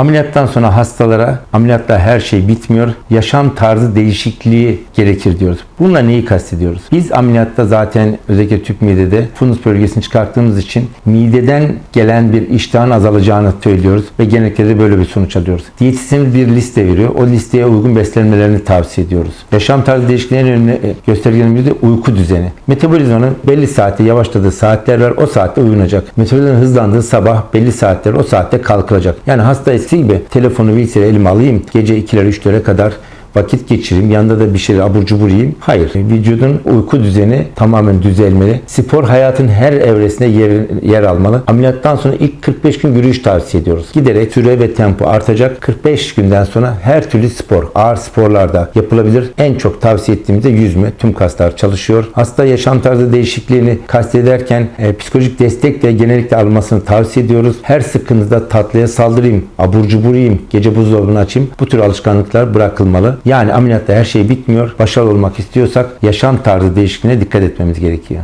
Ameliyattan sonra hastalara ameliyatla her şey bitmiyor. Yaşam tarzı değişikliği gerekir diyoruz. Bununla neyi kastediyoruz? Biz ameliyatta zaten özellikle tüp midede funus bölgesini çıkarttığımız için mideden gelen bir iştahın azalacağını söylüyoruz ve genellikle de böyle bir sonuç alıyoruz. Diyetisyenimiz bir liste veriyor. O listeye uygun beslenmelerini tavsiye ediyoruz. Yaşam tarzı değişikliğinin önüne e, göstergenin biri de uyku düzeni. Metabolizmanın belli saatte yavaşladığı saatler var. O saatte uyunacak. Metabolizmanın hızlandığı sabah belli saatler o saatte kalkılacak. Yani hasta eskisi gibi. Telefonu bilgisayarı elime alayım. Gece 2'lere 3'lere kadar vakit geçireyim, yanında da bir şey abur cubur yiyeyim. Hayır. Vücudun uyku düzeni tamamen düzelmeli. Spor hayatın her evresinde yer, yer almalı. Ameliyattan sonra ilk 45 gün yürüyüş tavsiye ediyoruz. Giderek süre ve tempo artacak. 45 günden sonra her türlü spor, ağır sporlarda yapılabilir. En çok tavsiye ettiğimiz de yüzme. Tüm kaslar çalışıyor. Hasta yaşam tarzı değişikliğini kastederken e, psikolojik destek de genellikle almasını tavsiye ediyoruz. Her sıkıntıda tatlıya saldırayım, abur cubur yiyeyim, gece buzdolabını açayım. Bu tür alışkanlıklar bırakılmalı. Yani ameliyatta her şey bitmiyor. Başarılı olmak istiyorsak yaşam tarzı değişikliğine dikkat etmemiz gerekiyor.